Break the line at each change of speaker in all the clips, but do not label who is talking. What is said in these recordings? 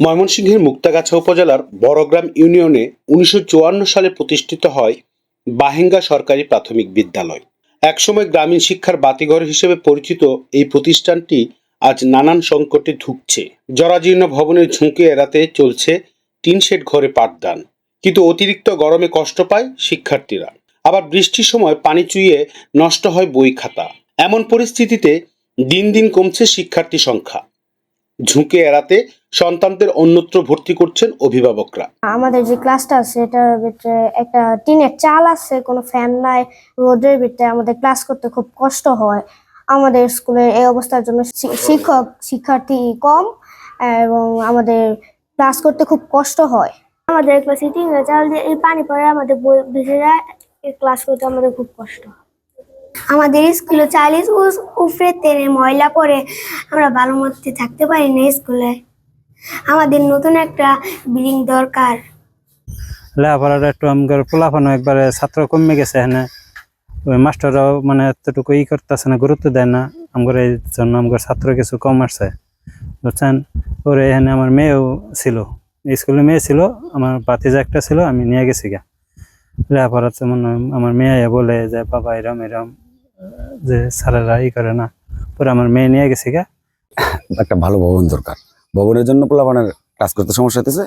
ময়মনসিংহের মুক্তাগাছা উপজেলার বড়গ্রাম ইউনিয়নে উনিশশো চুয়ান্ন সালে প্রতিষ্ঠিত হয় বাহেঙ্গা সরকারি প্রাথমিক বিদ্যালয়। একসময় গ্রামীণ শিক্ষার বাতিঘর হিসেবে পরিচিত এই প্রতিষ্ঠানটি আজ নানান সংকটে ধুঁকছে। জরাজীর্ণ ভবনের ঝুঁকি এড়াতে চলছে টিন শেড ঘরে পাঠদান। কিন্তু অতিরিক্ত গরমে কষ্ট পায় শিক্ষার্থীরা। আবার বৃষ্টির সময় পানি চুইয়ে নষ্ট হয় বই খাতা। এমন পরিস্থিতিতে দিন দিন কমছে শিক্ষার্থী সংখ্যা। ঝুঁকে এড়াতে সন্তানদের অন্যত্র ভর্তি করছেন অভিভাবকরা।
আমাদের যে ক্লাসটা আছে, এটার ভিতরে একটা টিনের চাল আছে, কোনো ফ্যান নাই, রোদের ভিতরে আমাদের ক্লাস করতে খুব কষ্ট হয়। আমাদের স্কুলের এই অবস্থার জন্য শিক্ষক, শিক্ষার্থী কম, এবং আমাদের ক্লাস করতে খুব কষ্ট হয়। আমাদের ক্লাসে টিনের চাল দিয়ে পানি পড়ে আমাদের বই ভিজে যায় ক্লাস করতে আমাদের খুব কষ্ট হয়। আমাদের স্কুলে চালিশ উফরে তেলে ময়লা পরে আমরা ভালো মতো থাকতে পারি না স্কুলে। আমাদের নতুন একটা বিল্ডিং দরকার।
লেখাপড়াটা একটু আমাদের পোলাপানো একবারে ছাত্র কমে গেছে এখানে। ওই মাস্টাররাও মানে এতটুকু ই করতেছে না, গুরুত্ব দেয় না। আমার এই জন্য আমার ছাত্র কিছু কম আসছে। বুঝছেন? ওরে এখানে আমার মেয়েও ছিল। স্কুলে মেয়ে ছিল, আমার বাতিজা একটা ছিল, আমি নিয়ে গেছি গা। লেখাপড়া যেমন আমার মেয়ে বলে যে, বাবা, এরম এরম। যে স্যারেরা ই করে না পরে আমার মেয়ে নিয়ে গেছে গা।
একটা ভালো ভবন দরকার। ভবনের জন্য পোলাপানের ক্লাস করতে সমস্যা হতেছে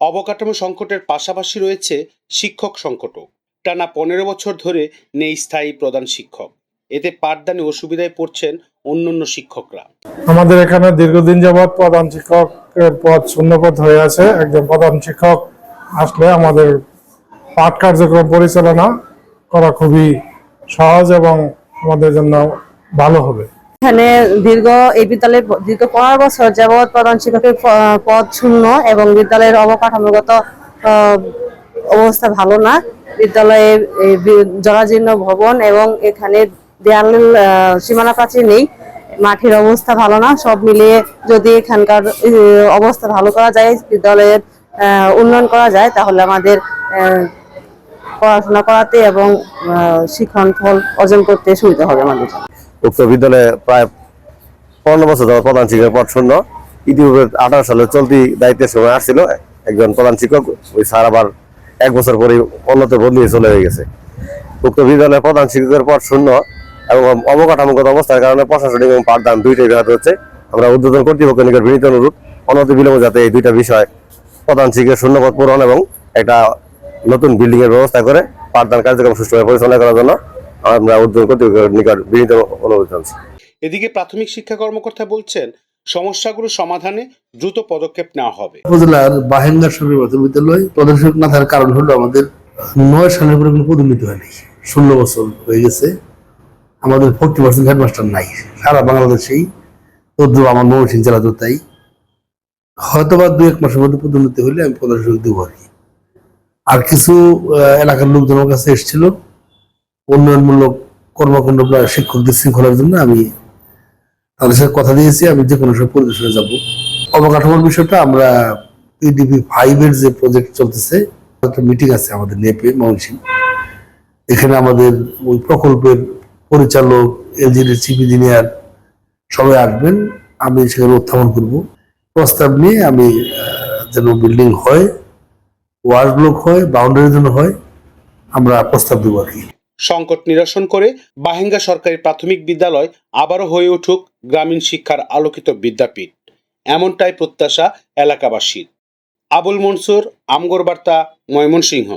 অবকাঠামো সংকটের পাশাপাশি রয়েছে শিক্ষক সংকটও। টানা পনেরো বছর ধরে নেই স্থায়ী প্রধান শিক্ষক। এতে পাঠদানে অসুবিধায় পড়ছেন অন্যান্য শিক্ষকরা।
আমাদের এখানে দীর্ঘদিন যাবৎ প্রধান শিক্ষকের পদ শূন্যপদ হয়ে আছে। একজন প্রধান শিক্ষক আসলে আমাদের পাঠ কার্যক্রম পরিচালনা করা খুবই সহজ এবং আমাদের জন্য ভালো হবে।
এখানে দীর্ঘ, এই বিদ্যালয়ে দীর্ঘ পনেরো বছর যাবৎ প্রধান শিক্ষকের পদ শূন্য এবং বিদ্যালয়ের অবকাঠামোগত অবস্থা ভালো না। বিদ্যালয়ে জরাজীর্ণ ভবন এবং এখানে দেয়াল সীমানা প্রাচীর নেই। মাঠের অবস্থা ভালো না। সব মিলিয়ে যদি এখানকার অবস্থা ভালো করা যায়, বিদ্যালয়ের উন্নয়ন করা যায়, তাহলে আমাদের পড়াশোনা করাতে এবং শিক্ষণ ফল অর্জন করতে সুবিধা হবে আমাদের।
উক্ত বিদ্যালয়ে প্রায় পনেরো বছর ধরে প্রধান শিক্ষক পদ শূন্য। ইতিপূর্বে আঠারো সালে চলতি দায়িত্বের সময় আসছিল। একজন প্রধান শিক্ষক, ওই স্যার আবার এক বছর পরে অন্যতে বদলিয়ে চলে হয়ে গেছে। উক্ত বিদ্যালয়ে প্রধান শিক্ষকের পদ শূন্য এবং অবকাঠামোগত অবস্থার কারণে প্রশাসনিক এবং পাঠদান দুইটাই ব্যাহত হচ্ছে। আমরা উদ্বোধন কর্তৃপক্ষের নিকট বিনীত অনুরোধ, অনতি বিলম্ব যাতে এই দুইটা বিষয় প্রধান শিক্ষকের শূন্যপদ পূরণ এবং একটা নতুন বিল্ডিং এর ব্যবস্থা করে পাঠদান কার্যক্রম সুষ্ঠুভাবে পরিচালনা করার জন্য আমরা উদ্বোধন কর্তৃপক্ষের নিকট বিনীত অনুরোধ জানাচ্ছি।
এদিকে প্রাথমিক শিক্ষা কর্মকর্তা বলছেন সমস্যাগুলো সমাধানে দ্রুত পদক্ষেপ নেওয়া হবে।
উপজেলার বাহেঙ্গা সরকারি প্রাথমিক বিদ্যালয় প্রদর্শক না থাকার কারণ হলো আমাদের নয় সালের পরে কোনো পদোন্নতি হয়নি। ষোলো বছর হয়ে গেছে। আমাদের ফোর্টি পার্সেন্ট হেডমাস্টার নাই। সারা বাংলাদেশেই তদ্রু আমার ময়মনসিংহ জেলাতেও তাই। হয়তো বা দু এক মাসের মধ্যে পদোন্নতি হলে আমি প্রদর্শক দেবো আর কি। কিছু এলাকার লোকজন আমার কাছে এসেছিল। উন্নয়নমূলক কর্মকাণ্ড শিক্ষকদের শৃঙ্খলার জন্য আমি তাদের সাথে কথা দিয়েছি, আমি যে কোনো সময় পরিদর্শনে যাব। অবকাঠামোর বিষয়টা আমরা পিডিপি ফাইভ এর যে প্রজেক্ট চলতেছে, একটা মিটিং আছে আমাদের নেপে ময়মনসিংহ। এখানে আমাদের ওই প্রকল্পের পরিচালক এলজিডি চিফ ইঞ্জিনিয়ার সবাই আসবেন। আমি সেখানে উত্থাপন করব। প্রস্তাব নিয়ে আমি যেন বিল্ডিং হয় ওয়ার্ড ব্লক হয় বাউন্ডারির জন্য হয়, আমরা প্রস্তাব দেবো আর
সংকট নিরসন করে বাহেঙ্গা সরকারি প্রাথমিক বিদ্যালয় আবারও হয়ে উঠুক গ্রামীণ শিক্ষার আলোকিত বিদ্যাপীঠ। এমনটাই প্রত্যাশা এলাকাবাসীর। আবুল মনসুর আমগর বার্তা ময়মনসিংহ।